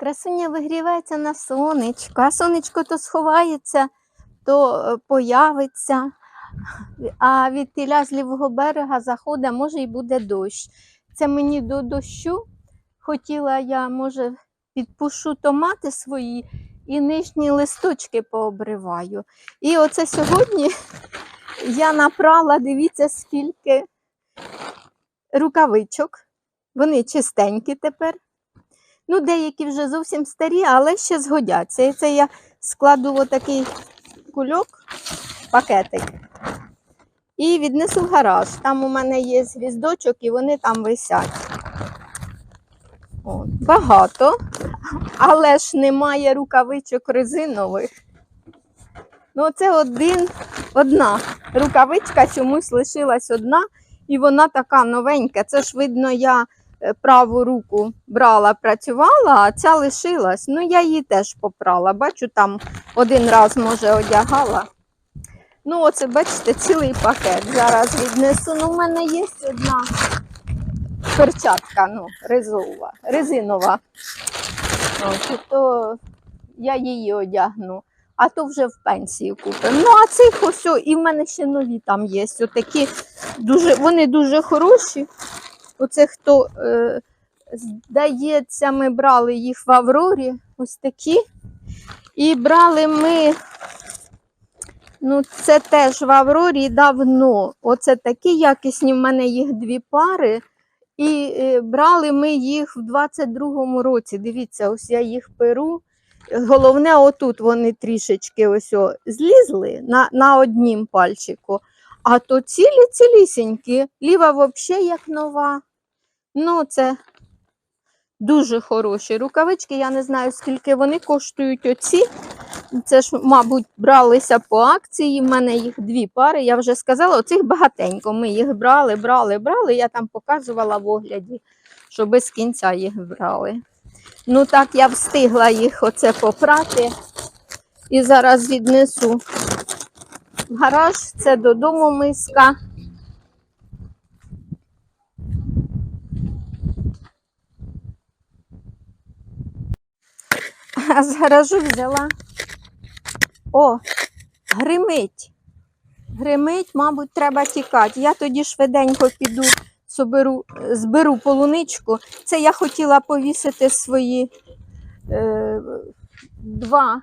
Красуня вигрівається на сонечко, а сонечко то сховається, то е, появиться. А від тіля з лівого берега заходить, може і буде дощ. Це мені до дощу хотіла я, може, підпушу томати свої і нижні листочки пообриваю. І оце сьогодні я напрала, дивіться, скільки рукавичок. Вони чистенькі тепер. Ну, деякі вже зовсім старі, але ще згодяться. І це я складу отакий кульок, пакетик. І віднесу в гараж. Там у мене є гвіздочок, і вони там висять. О, багато, але ж немає рукавичок резинових. Ну, це один, одна рукавичка чомусь лишилась одна, і вона така новенька. Це ж видно, я праву руку брала, працювала, а ця лишилась. Ну, я її теж попрала. Бачу, там один раз, може, одягала. Ну, оце, бачите, цілий пакет. Зараз віднесу. Ну, в мене є одна перчатка, ну, резова, резинова. От, то я її одягну. А то вже в пенсії купимо. Ну, а цих ось, і в мене ще нові там є. Отакі дуже, вони дуже хороші. Оце хто, е, здається, ми брали їх в Аврорі, ось такі. І брали ми, ну, це теж в Аврорі давно. Оце такі якісні, в мене їх дві пари. І е, брали ми їх в 22-му році. Дивіться, ось я їх перу. Головне, отут вони трішечки ось о, злізли на, на однім пальчику. А то цілі цілісінькі, ліва взагалі як нова. Ну, це дуже хороші рукавички. Я не знаю, скільки вони коштують оці. Це ж, мабуть, бралися по акції. У мене їх дві пари. Я вже сказала, оцих багатенько. Ми їх брали, брали, брали. Я там показувала в огляді, що без кінця їх брали. Ну так, я встигла їх оце попрати. І зараз віднесу в гараж. Це додому миска. З гаражу взяла. О, гримить. Гримить, мабуть, треба тікати. Я тоді швиденько піду, соберу, зберу полуничку. Це я хотіла повісити свої е, два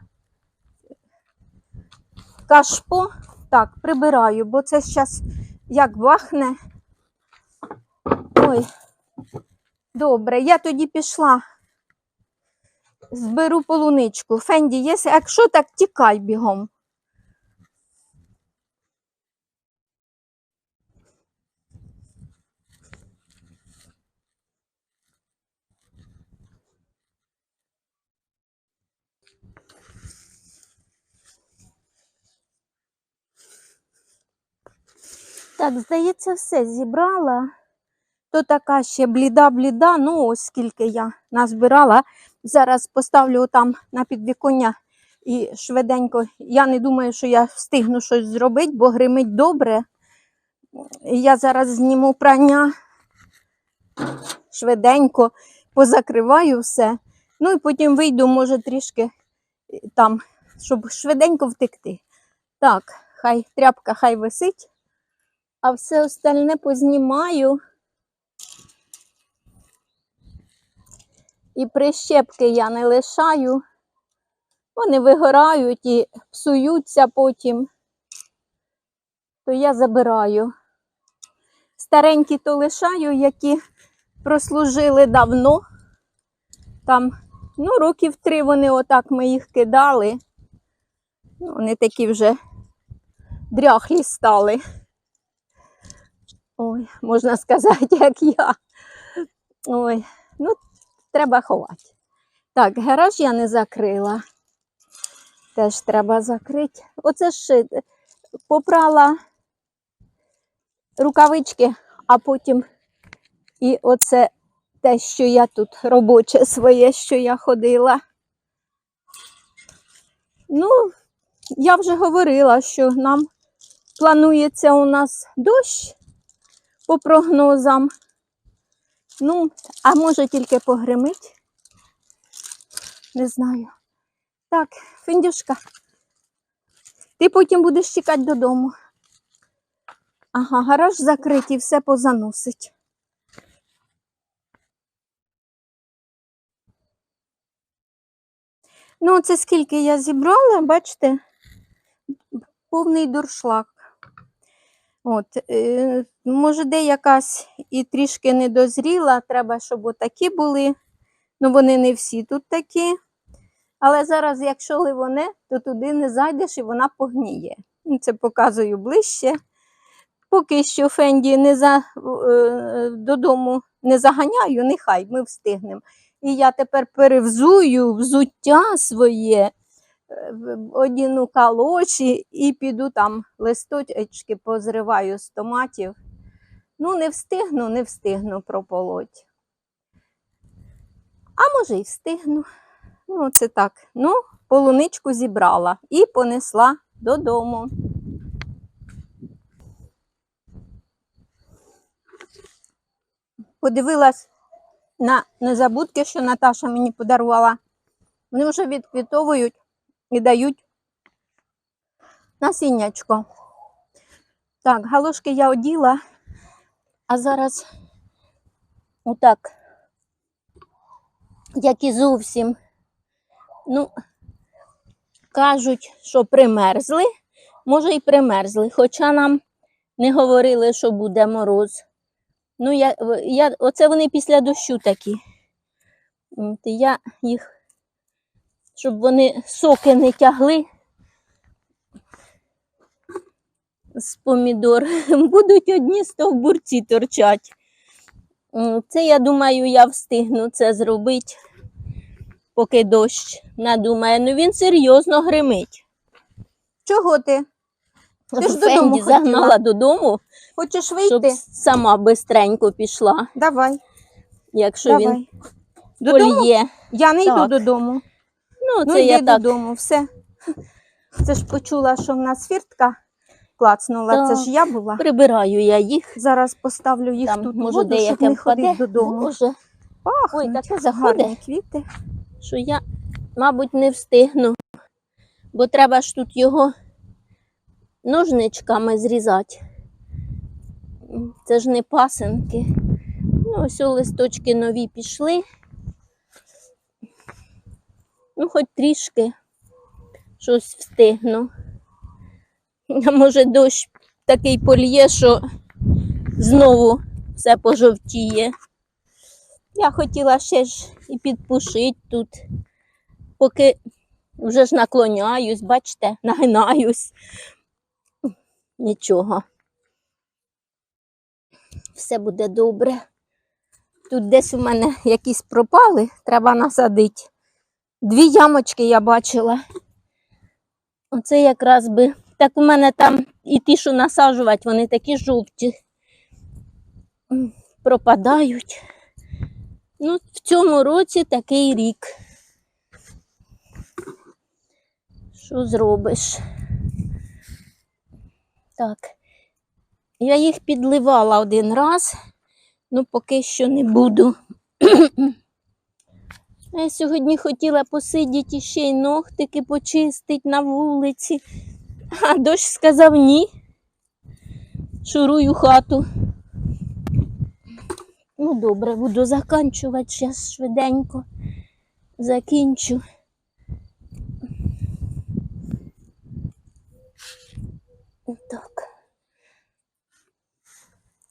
кашпо. Так, прибираю, бо це зараз як бахне. Ой, добре, я тоді пішла. Зберу полуничку. Фенді, є, якщо так, тікай бігом. Так, здається, все зібрала. То така ще бліда-бліда, ну ось скільки я назбирала. Зараз поставлю там на підвіконня і швиденько. Я не думаю, що я встигну щось зробити, бо гримить добре. Я зараз зніму прання швиденько, позакриваю все. Ну і потім вийду, може, трішки е, там, щоб швиденько втекти. Так, хай тряпка хай висить, а все остальне познімаю. І прищепки я не лишаю. Вони вигорають і псуються потім. То я забираю. Старенькі то лишаю, які прослужили давно. Там, ну, років три вони отак ми їх кидали. Ну, Вони такі вже дряхлі стали. Ой, можна сказати, як я. Ой, ну, треба ховати. Так, гараж я не закрила. Теж треба закрити. Оце ж е, попрала рукавички, а потім і оце те, що я тут робоче своє, що я ходила. Ну, я вже говорила, що нам планується у нас дощ по прогнозам. Ну, а може тільки погримить. Не знаю. Так, Фіндюшка, ти потім будеш чекати додому. Ага, гараж закритий, все позаносить. Ну, це скільки я зібрала, бачите, повний дуршлаг. От, е, може, де якась і трішки не дозріла, треба, щоб отакі були. Ну, вони не всі тут такі. Але зараз, якщо ливоне, то туди не зайдеш і вона погніє. Ну, Це показую ближче. Поки що Фенді не за, е, додому не заганяю, нехай ми встигнемо. І я тепер перевзую взуття своє, одіну калоші і піду там листочки позриваю з томатів. Ну, не встигну, не встигну прополоть. А може, й встигну. Ну, це так. Ну, полуничку зібрала і понесла додому. Подивилась на незабудки, що Наташа мені подарувала. Вони вже відквітовують і дають насіннячко. Так, галушки я оділа, а зараз отак, як і зовсім, ну, кажуть, що примерзли, може і примерзли, хоча нам не говорили, що буде мороз. Ну, я, я, оце вони після дощу такі. Я їх, щоб вони соки не тягли з помідор, будуть одні стовбурці торчать. Це, я думаю, я встигну це зробити, поки дощ надумає. Ну він серйозно гримить. Чого ти? Ти ж додому Фенді хотіла. загнала додому, Хочеш щоб вийти? сама бистренько пішла, Давай, якщо він давай. Додому? поліє. Я не йду Так. додому. Ну, Ну, це я так. додому, все. Це ж почула, що в нас фіртка клацнула. Це ж я була. Прибираю я їх. Зараз поставлю їх Там, тут може, воду, щоб не ходити додому. Може, Пахнуть Ой, таке гарні заходить. квіти. що я, мабуть, не встигну, бо треба ж тут його ножничками зрізати. Це ж не пасенки. Ну, ось листочки нові пішли. Ну, хоч трішки щось встигну. Може дощ такий польє, що знову все пожовтіє. Я хотіла ще ж і підпушити тут, поки вже ж наклоняюсь, бачите, нагинаюсь. Нічого. Все буде добре. Тут десь у мене якісь пропали, треба насадити. Дві ямочки я бачила. Оце якраз би. Так у мене там і ті, що насаджувати, вони такі жовті. Пропадають. Ну, в цьому році такий рік. Що зробиш? Так. Я їх підливала один раз, ну поки що не буду. Я сьогодні хотіла посидіти ще й ногтики почистити на вулиці, а дощ сказав ні. Шурую хату. Ну, добре, буду заканчувати зараз швиденько. Закінчу. Так.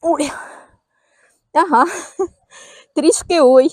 Ой. Ага. Трішки ой.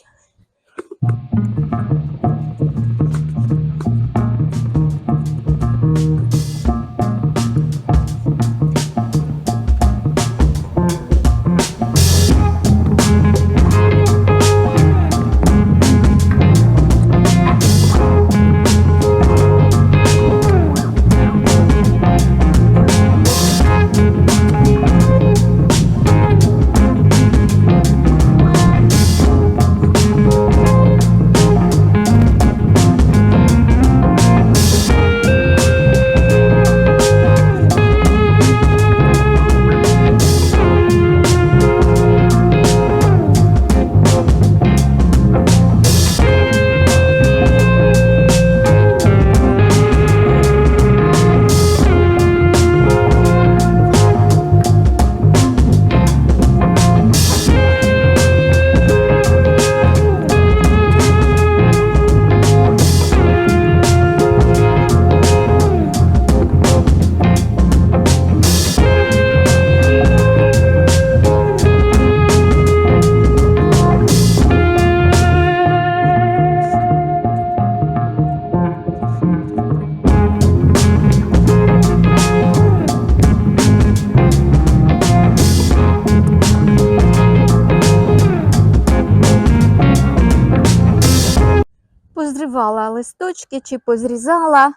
Чи позрізала.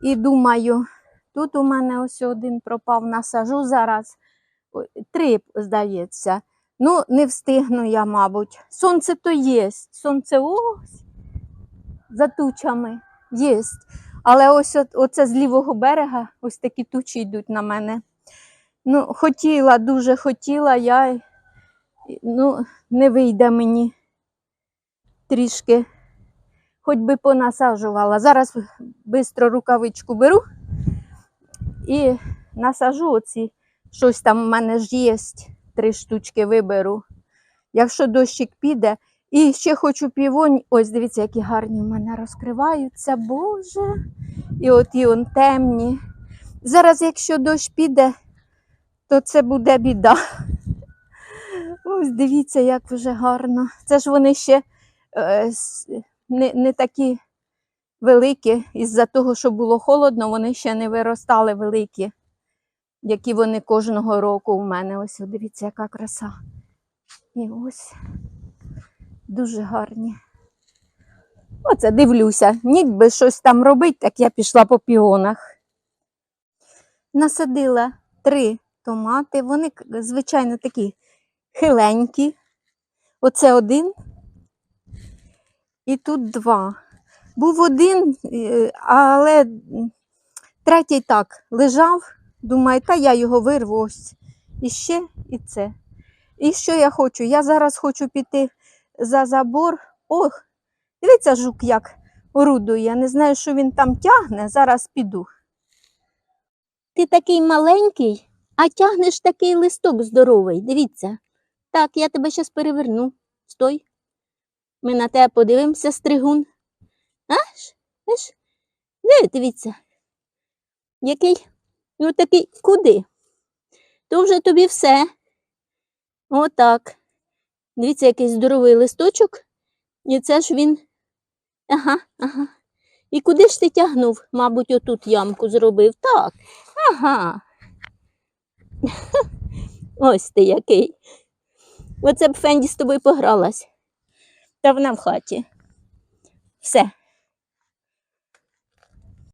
І думаю, тут у мене ось один пропав, насажу зараз. Три, здається. Ну, не встигну я, мабуть. Сонце то є. Сонце ось за тучами є. Але ось оце з лівого берега, ось такі тучі йдуть на мене. Ну, хотіла, дуже хотіла я. Ну, не вийде мені трішки. Хоч би понасаджувала. Зараз швидко рукавичку беру і насажу оці. Щось там в мене ж є. Три штучки виберу. Якщо дощик піде. І ще хочу півонь. Ось дивіться, які гарні в мене розкриваються. Боже. І от і он темні. Зараз, якщо дощ піде, то це буде біда. Ось дивіться, як вже гарно. Це ж вони ще е, не, не такі великі. Із-за того, що було холодно, вони ще не виростали великі, які вони кожного року у мене. Ось дивіться, яка краса. І ось дуже гарні. Оце дивлюся. Ніби щось там робить, так я пішла по піонах. Насадила три томати. Вони, звичайно, такі хиленькі. Оце один. І тут два. Був один, е, але третій так лежав. Думаю, та я його вирву ось. І ще, і це. І що я хочу? Я зараз хочу піти за забор. Ох, дивіться, жук як орудує. Я не знаю, що він там тягне. Зараз піду. Ти такий маленький, а тягнеш такий листок здоровий. Дивіться. Так, я тебе зараз переверну. Стой. Ми на тебе подивимося, стригун. Аж? Аж? Дивіться. Який? Ну такий куди? То вже тобі все. Отак. Дивіться, який здоровий листочок. І це ж він. Ага, ага. І куди ж ти тягнув? Мабуть, отут ямку зробив. Так. Ага. Ось ти який. Оце б Фенді з тобою погралась. Та вона в хаті. Все.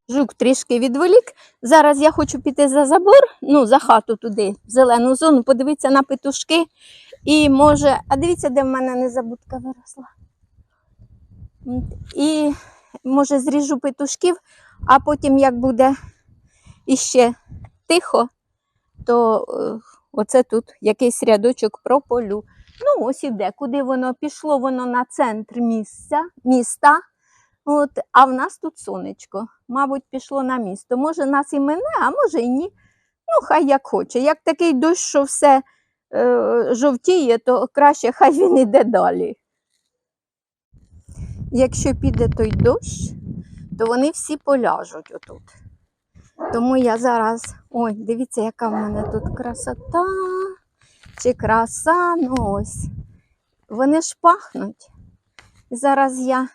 Жук трішки відволік. Зараз я хочу піти за забор, ну, за хату туди, в зелену зону, подивитися на петушки. І може, а дивіться, де в мене незабудка виросла. І може зріжу петушків, а потім, як буде іще тихо, то е, оце тут якийсь рядочок прополю. Ну, ось іде, куди воно пішло, воно на центр місця, міста. От, а в нас тут сонечко. Мабуть, пішло на місто. Може, нас і мене, а може і ні. Ну, хай як хоче. Як такий дощ, що все е, жовтіє, то краще хай він іде далі. Якщо піде той дощ, то вони всі поляжуть отут. Тому я зараз. Ой, дивіться, яка в мене тут красота. Чи краса, ну ось. Вони ж пахнуть. Зараз я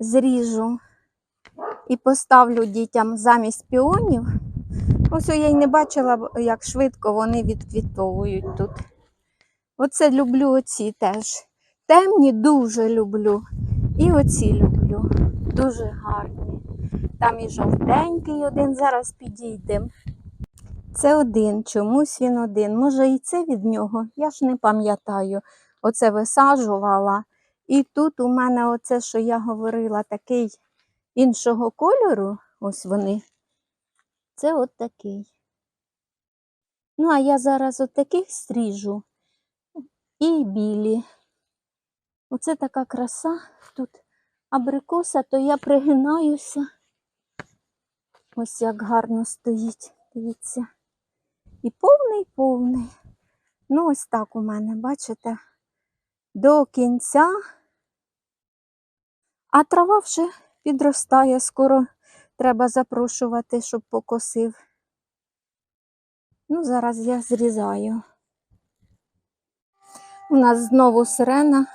зріжу і поставлю дітям замість піонів. Ось я й не бачила, як швидко вони відквітовують тут. Оце люблю оці теж. Темні дуже люблю. І оці люблю. Дуже гарні. Там і жовтенький один, зараз підійдемо. Це один, чомусь він один. Може, і це від нього, я ж не пам'ятаю. Оце висаджувала. І тут у мене оце, що я говорила, такий іншого кольору, ось вони. Це от такий. Ну, а я зараз от таких стріжу. І білі. Оце така краса. Тут абрикоса, то я пригинаюся. Ось як гарно стоїть. Дивіться. І повний, повний. Ну, ось так у мене, бачите? До кінця. А трава вже підростає, скоро треба запрошувати, щоб покосив. Ну, зараз я зрізаю. У нас знову сирена.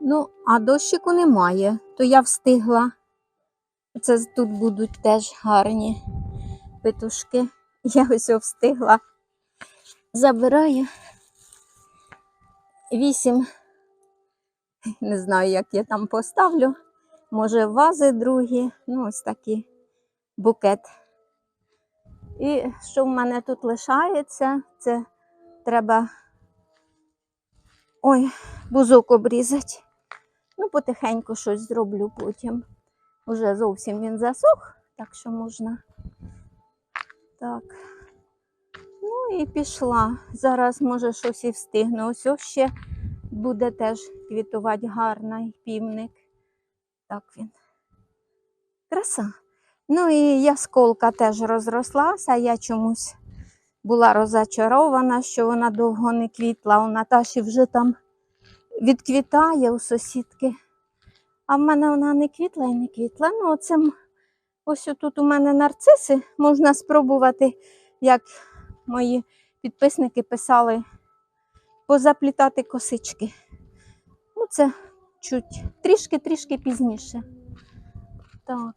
Ну, а дощику немає, то я встигла. Це тут будуть теж гарні петушки. Я ось встигла. Забираю вісім Не знаю, як я там поставлю. Може, вази другі. Ну, ось такі букет. І що в мене тут лишається, це треба ой, бузок обрізати. Ну, потихеньку щось зроблю потім. Уже зовсім він засох, так що можна. Так. Ну і пішла. Зараз, може, щось і встигну. Ось ще буде теж квітувати гарний півник. Так він. Краса. Ну і ясколка теж розрослася. Я чомусь була розочарована, що вона довго не квітла. У Наташі вже там відквітає у сусідки. А в мене вона не квітла і не квітла. Ну, оце м- ось тут у мене нарциси. Можна спробувати, як мої підписники писали, позаплітати косички. Ну, це чуть трішки-трішки пізніше. Так.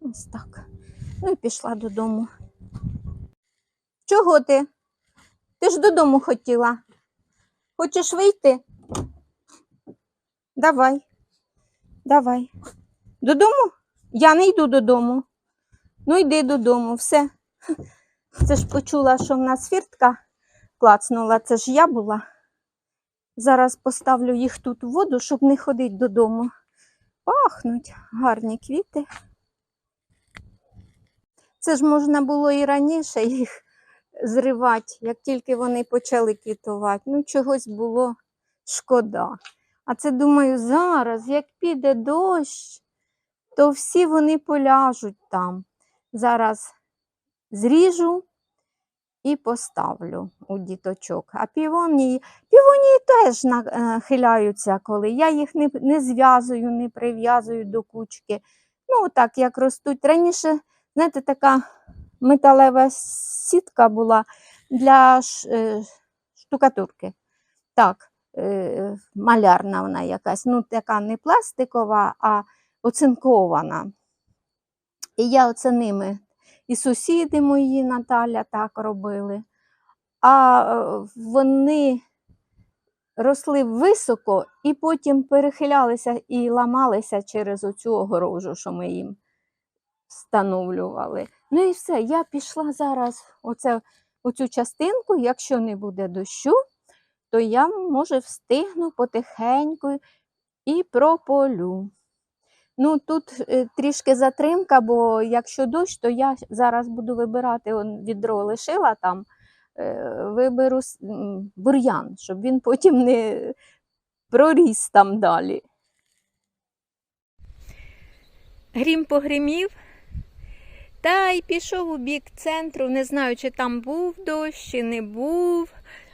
Ось так. Ну і пішла додому. Чого ти? Ти ж додому хотіла. Хочеш вийти? Давай. Давай. Додому? Я не йду додому. Ну, йди додому, все. Це ж почула, що в нас фіртка клацнула, це ж я була. Зараз поставлю їх тут в воду, щоб не ходити додому. Пахнуть гарні квіти. Це ж можна було і раніше їх зривати, як тільки вони почали квітувати. Ну, чогось було шкода. А це, думаю, зараз, як піде дощ, то всі вони поляжуть там. Зараз зріжу і поставлю у діточок. А півонії, півонії теж нахиляються, коли я їх не, не зв'язую, не прив'язую до кучки. Ну, так як ростуть. Раніше, знаєте, така металева сітка була для е, штукатурки. Так, е, малярна вона якась, ну така не пластикова, а оцинкована. І я оце ними, і сусіди мої Наталя так робили. А е, вони росли високо і потім перехилялися і ламалися через оцю огорожу, що ми їм встановлювали. Ну і все, я пішла зараз оце, оцю частинку, якщо не буде дощу, то я, може, встигну потихеньку і прополю. Ну, тут е, трішки затримка, бо якщо дощ, то я зараз буду вибирати, відро лишила там, е, виберу бур'ян, щоб він потім не проріс там далі. Грім погримів, та й пішов у бік центру. Не знаю, чи там був дощ, чи не був.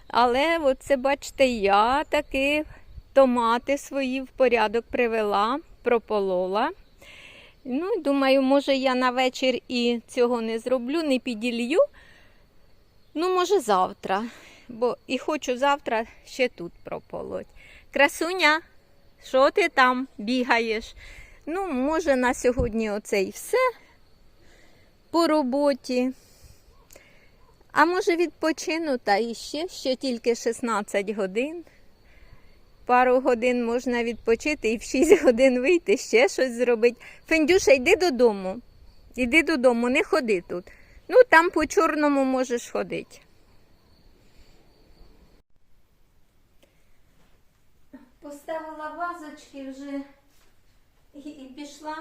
Але оце, бачите, я таки томати свої в порядок привела, прополола. Ну, думаю, може, я на вечір і цього не зроблю, не піділью. Ну, може, завтра. Бо і хочу завтра ще тут прополоть. Красуня, що ти там бігаєш? Ну, може, на сьогодні оце і все по роботі. А може відпочину та іще, ще тільки 16 годин. Пару годин можна відпочити і в 6 годин вийти, ще щось зробити. Фендюша, йди додому. Іди додому, не ходи тут. Ну, там по чорному можеш ходити. Поставила вазочки вже і, пішла,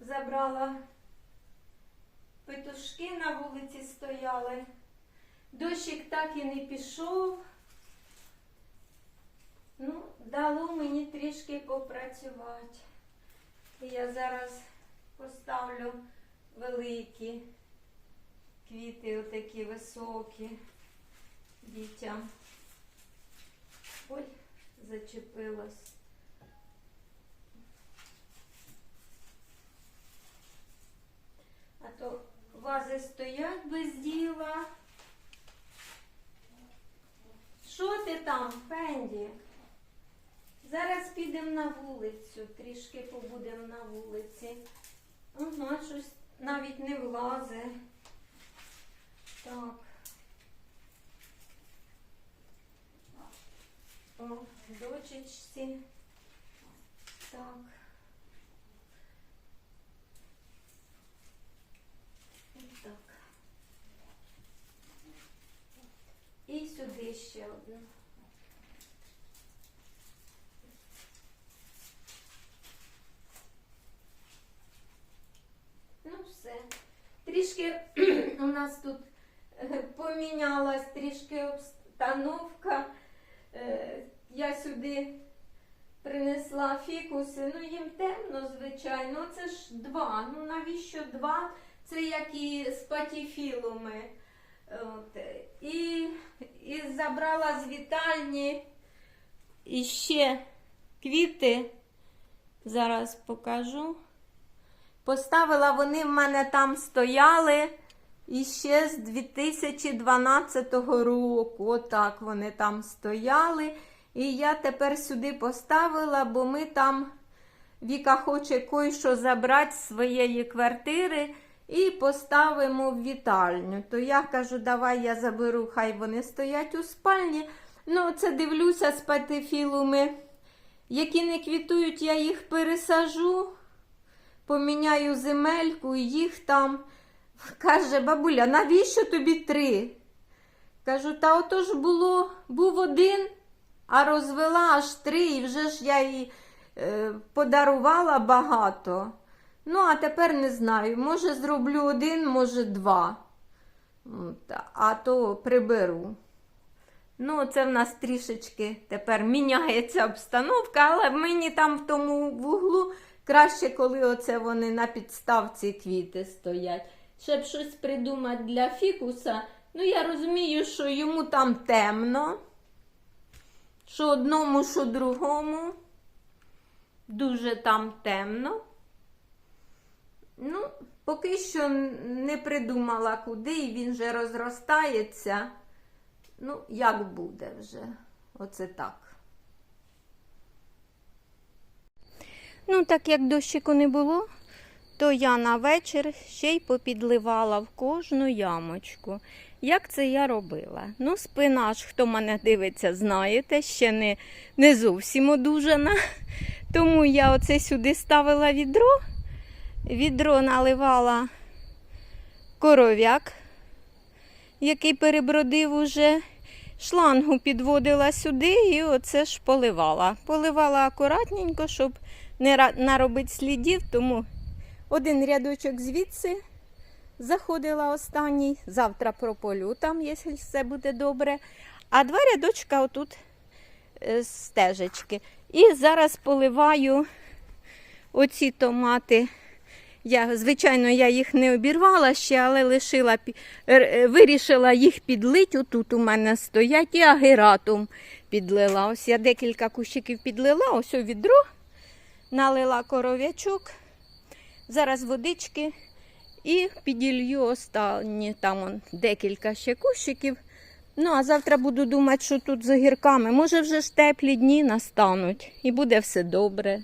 забрала петушки на вулиці стояли. Дощик так і не пішов. Ну, дало мені трішки попрацювати. Я зараз поставлю великі квіти, отакі високі дітям. Ой, зачепилась. А то вази стоять без діла. Що ти там, Фенді? Зараз підемо на вулицю, трішки побудемо на вулиці. Ага, щось навіть не влазить. Так. О, дочечці. Так. Так. І сюди ще одну. Ну все. Трішки у нас тут е, помінялась трішки обстановка. Е, Я сюди принесла фікуси. Ну, їм темно, звичайно. Це ж два. Ну навіщо два? Це як і з патіфілуми. От. І, і забрала з вітальні іще квіти. Зараз покажу. Поставила, вони в мене там стояли іще з 2012 року. Отак вони там стояли. І я тепер сюди поставила, бо ми там Віка хоче кое-що забрати з своєї квартири і поставимо в вітальню. То я кажу, давай я заберу, хай вони стоять у спальні. Ну, це дивлюся з патефілуми. Які не квітують, я їх пересажу поміняю земельку і їх там. Каже, бабуля, навіщо тобі три? Кажу, та ото ж було, був один, а розвела аж три, і вже ж я їй е, подарувала багато. Ну, а тепер не знаю. Може, зроблю один, може, два. А то приберу. Ну, це в нас трішечки тепер міняється обстановка, але мені там в тому вуглу краще, коли оце вони на підставці квіти стоять. Щоб щось придумати для фікуса. Ну, я розумію, що йому там темно. Що одному, що другому. Дуже там темно. Ну, поки що не придумала куди, і він вже розростається. Ну, як буде вже. Оце так. Ну, так як дощику не було, то я на вечір ще й попідливала в кожну ямочку. Як це я робила? Ну, спинаш, хто мене дивиться, знаєте, ще не, не зовсім одужана. Тому я оце сюди ставила відро. Відро наливала коров'як, який перебродив уже. Шлангу підводила сюди і оце ж поливала. Поливала акуратненько, щоб не наробити слідів, тому один рядочок звідси заходила останній. Завтра прополю там, якщо все буде добре. А два рядочка отут е, стежечки. І зараз поливаю оці томати. Я, звичайно, я їх не обірвала ще, але лишила, е, вирішила їх підлити. Отут у мене стоять і агератум підлила. Ось я декілька кущиків підлила, ось у відро, налила коров'ячок. Зараз водички і піділью останні там он, декілька ще кущиків. Ну, а завтра буду думати, що тут з огірками. Може, вже ж теплі дні настануть і буде все добре.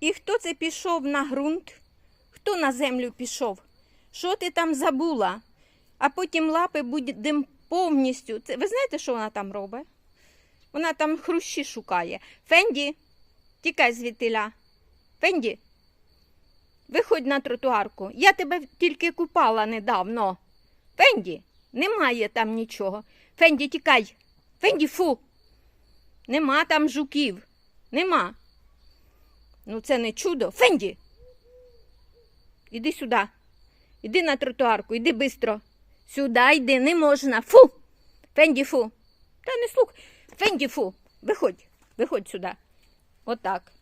І хто це пішов на ґрунт? Хто на землю пішов? Що ти там забула? А потім лапи будемо повністю. Це, ви знаєте, що вона там робить? Вона там хрущі шукає. Фенді, тікай звідтиля. Фенді, виходь на тротуарку. Я тебе тільки купала недавно. Фенді, немає там нічого. Фенді, тікай. Фенді, фу. Нема там жуків. Нема. Ну, це не чудо. Фенді. Іди сюди. Іди на тротуарку, іди швидко. Сюди йди, не можна. Фу. Фенді, фу. Та не слух. Фенді, фу. Виходь, виходь сюди. Отак.